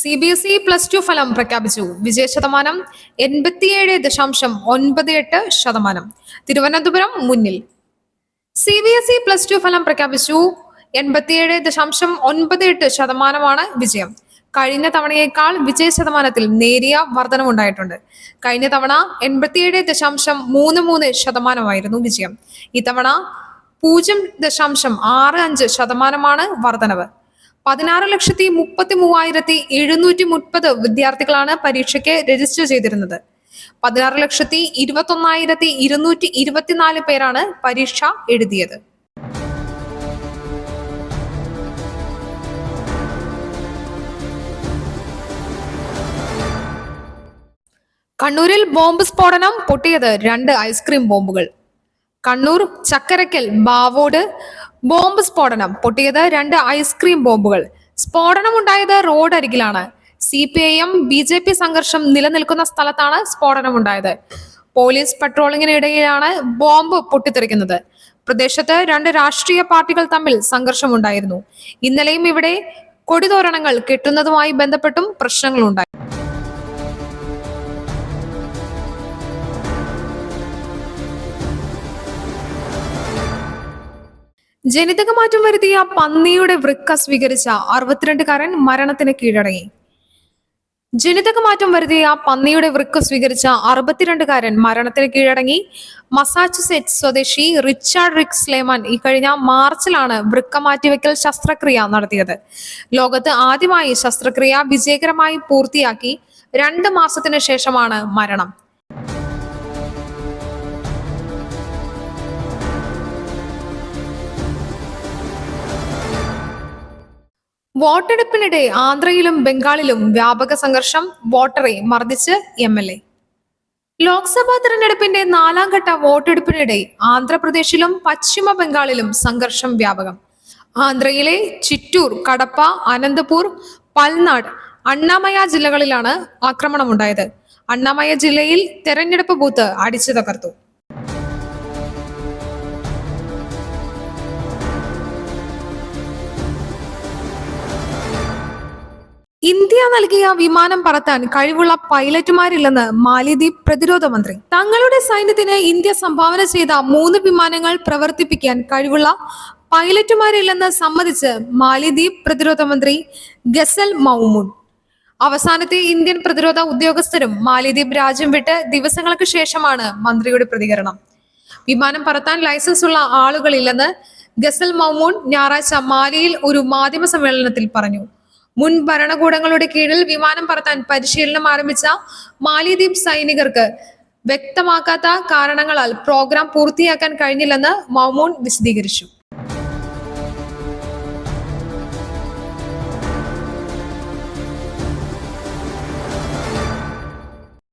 C B S E plus two ഫലം പ്രഖ്യാപിച്ചു. വിജയ ശതമാനം എൺപത്തിയേഴ് ദശാംശം ഒൻപത് എട്ട് ശതമാനം. തിരുവനന്തപുരം മുന്നിൽ. C B S E plus two ഫലം പ്രഖ്യാപിച്ചു. എൺപത്തിയേഴ് ദശാംശം ഒൻപത് എട്ട് ശതമാനമാണ് വിജയം. കഴിഞ്ഞ തവണയേക്കാൾ വിജയ ശതമാനത്തിൽ നേരിയ വർധനമുണ്ടായിട്ടുണ്ട് കഴിഞ്ഞ തവണ എൺപത്തിയേഴ് ദശാംശം മൂന്ന് മൂന്ന് ശതമാനമായിരുന്നു വിജയം. ഇത്തവണ പൂജ്യം ദശാംശം ആറ് അഞ്ച് ശതമാനമാണ് വർധനവ്. പതിനാറ് ലക്ഷത്തി മുപ്പത്തി മൂവായിരത്തി എഴുന്നൂറ്റി മുപ്പത് വിദ്യാർത്ഥികളാണ് പരീക്ഷയ്ക്ക് രജിസ്റ്റർ ചെയ്തിരുന്നത്. പതിനാറ് ലക്ഷത്തി ഇരുപത്തി ഒന്നായിരത്തി ഇരുന്നൂറ്റി ഇരുപത്തിനാല് പേരാണ് പരീക്ഷ എഴുതിയത്. കണ്ണൂരിൽ ബോംബ് സ്ഫോടനം പൊട്ടിയത് രണ്ട് ഐസ്ക്രീം ബോംബുകൾ. കണ്ണൂർ ചക്കരക്കൽ ബാവോട് ബോംബ് സ്ഫോടനം പൊട്ടിയത് രണ്ട് ഐസ്ക്രീം ബോംബുകൾ. സ്ഫോടനമുണ്ടായത് road അരികിലാണ് C P I M B J P സംഘർഷം നിലനിൽക്കുന്ന സ്ഥലത്താണ് സ്ഫോടനമുണ്ടായത്. Police പട്രോളിങ്ങിനിടയിലാണ് bomb പൊട്ടിത്തെറിക്കുന്നത്. പ്രദേശത്ത് രണ്ട് രാഷ്ട്രീയ പാർട്ടികൾ തമ്മിൽ സംഘർഷമുണ്ടായിരുന്നു. ഇന്നലെയും ഇവിടെ കൊടിതോരണങ്ങൾ കെട്ടുന്നതുമായി ബന്ധപ്പെട്ടും പ്രശ്നങ്ങളുണ്ടായി. ജനിതക മാറ്റം വരുത്തിയ പന്നിയുടെ വൃക്ക സ്വീകരിച്ച അറുപത്തിരണ്ടുകാരൻ മരണത്തിന് കീഴടങ്ങി. ജനിതക മാറ്റം വരുത്തിയ പന്നിയുടെ വൃക്ക സ്വീകരിച്ച അറുപത്തിരണ്ടുകാരൻ മരണത്തിന് കീഴടങ്ങി. മസാച്ചുസെറ്റ്സ് സ്വദേശി റിച്ചാർഡ് റിക് സ്ലേമാൻ ഇക്കഴിഞ്ഞ മാർച്ചിലാണ് വൃക്ക മാറ്റിവെക്കൽ ശസ്ത്രക്രിയ നടത്തിയത്. ലോകത്ത് ആദ്യമായി ശസ്ത്രക്രിയ വിജയകരമായി പൂർത്തിയാക്കി രണ്ട് മാസത്തിന് ശേഷമാണ് മരണം. വോട്ടെടുപ്പിനിടെ ആന്ധ്രയിലും ബംഗാളിലും വ്യാപക സംഘർഷം വോട്ടറെ മർദ്ദിച്ച് എം എൽ എ. ലോക്സഭാ തെരഞ്ഞെടുപ്പിന്റെ നാലാം ഘട്ട വോട്ടെടുപ്പിനിടെ ആന്ധ്രാപ്രദേശിലും പശ്ചിമ ബംഗാളിലും സംഘർഷം വ്യാപകം. ആന്ധ്രയിലെ ചിറ്റൂർ കടപ്പ അനന്തപൂർ പൽനാട് അണ്ണാമയ ജില്ലകളിലാണ് ആക്രമണമുണ്ടായത്. അണ്ണാമയ ജില്ലയിൽ തെരഞ്ഞെടുപ്പ് ബൂത്ത് അടിച്ചു തകർത്തു ഇന്ത്യ നൽകിയ വിമാനം പറത്താൻ കഴിവുള്ള പൈലറ്റുമാരില്ലെന്ന് മാലിദ്വീപ് പ്രതിരോധ മന്ത്രി. തങ്ങളുടെ സൈന്യത്തിന് ഇന്ത്യ സംഭാവന ചെയ്ത മൂന്ന് വിമാനങ്ങൾ പ്രവർത്തിപ്പിക്കാൻ കഴിവുള്ള പൈലറ്റുമാരില്ലെന്ന് സമ്മതിച്ച് മാലിദ്വീപ് പ്രതിരോധ മന്ത്രി ഗസൽ മൗമൂൺ. അവസാനത്തെ ഇന്ത്യൻ പ്രതിരോധ ഉദ്യോഗസ്ഥരും മാലിദ്വീപ് രാജ്യം വിട്ട് ദിവസങ്ങൾക്ക് ശേഷമാണ് മന്ത്രിയുടെ പ്രതികരണം. വിമാനം പറത്താൻ ലൈസൻസ് ഉള്ള ആളുകളില്ലെന്ന് ഗസൽ മൗമൂൺ ഞായറാഴ്ച മാലിയിൽ ഒരു മാധ്യമ സമ്മേളനത്തിൽ പറഞ്ഞു. മുൻ ഭരണകൂടങ്ങളുടെ കീഴിൽ വിമാനം പറത്താൻ പരിശീലനം ആരംഭിച്ച മാലിദ്വീപ് സൈനികർക്ക് വ്യക്തമാക്കാത്ത കാരണങ്ങളാൽ പ്രോഗ്രാം പൂർത്തിയാക്കാൻ കഴിഞ്ഞില്ലെന്ന് മൗമൂൺ വിശദീകരിച്ചു.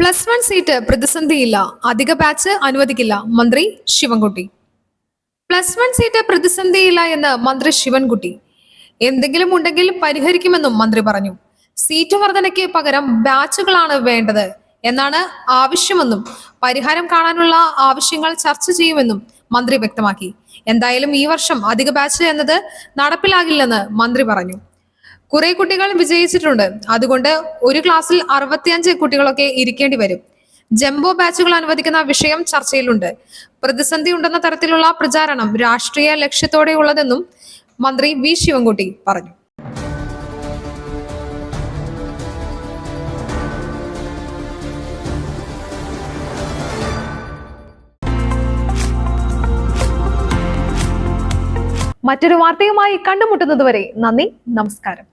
പ്ലസ് വൺ സീറ്റ് പ്രതിസന്ധിയില്ല. അധിക ബാച്ച് അനുവദിക്കില്ല. മന്ത്രി ശിവൻകുട്ടി. പ്ലസ് വൺ സീറ്റ് പ്രതിസന്ധിയില്ല എന്ന് മന്ത്രി ശിവൻകുട്ടി. എന്തെങ്കിലും ഉണ്ടെങ്കിൽ പരിഹരിക്കുമെന്നും മന്ത്രി പറഞ്ഞു. സീറ്റ് വർധനയ്ക്ക് പകരം ബാച്ചുകളാണ് വേണ്ടത് എന്നാണ് ആവശ്യമെന്നും പരിഹാരം കാണാനുള്ള ആവശ്യങ്ങൾ ചർച്ച ചെയ്യുമെന്നും മന്ത്രി വ്യക്തമാക്കി. എന്തായാലും ഈ വർഷം അധിക ബാച്ച് എന്നത് നടപ്പിലാകില്ലെന്ന് മന്ത്രി പറഞ്ഞു. കുറെ കുട്ടികൾ വിജയിച്ചിട്ടുണ്ട്. അതുകൊണ്ട് ഒരു ക്ലാസ്സിൽ അറുപത്തിയഞ്ച് കുട്ടികളൊക്കെ ഇരിക്കേണ്ടി വരും. ജംബോ ബാച്ചുകൾ അനുവദിക്കുന്ന വിഷയം ചർച്ചയിലുണ്ട്. പ്രതിസന്ധി ഉണ്ടെന്ന തരത്തിലുള്ള പ്രചാരണം രാഷ്ട്രീയ ലക്ഷ്യത്തോടെയുള്ളതെന്നും മന്ത്രി വി ശിവൻകുട്ടി പറഞ്ഞു. മറ്റൊരു വാർത്തയുമായി കണ്ടുമുട്ടുന്നതുവരെ നന്ദി നമസ്കാരം.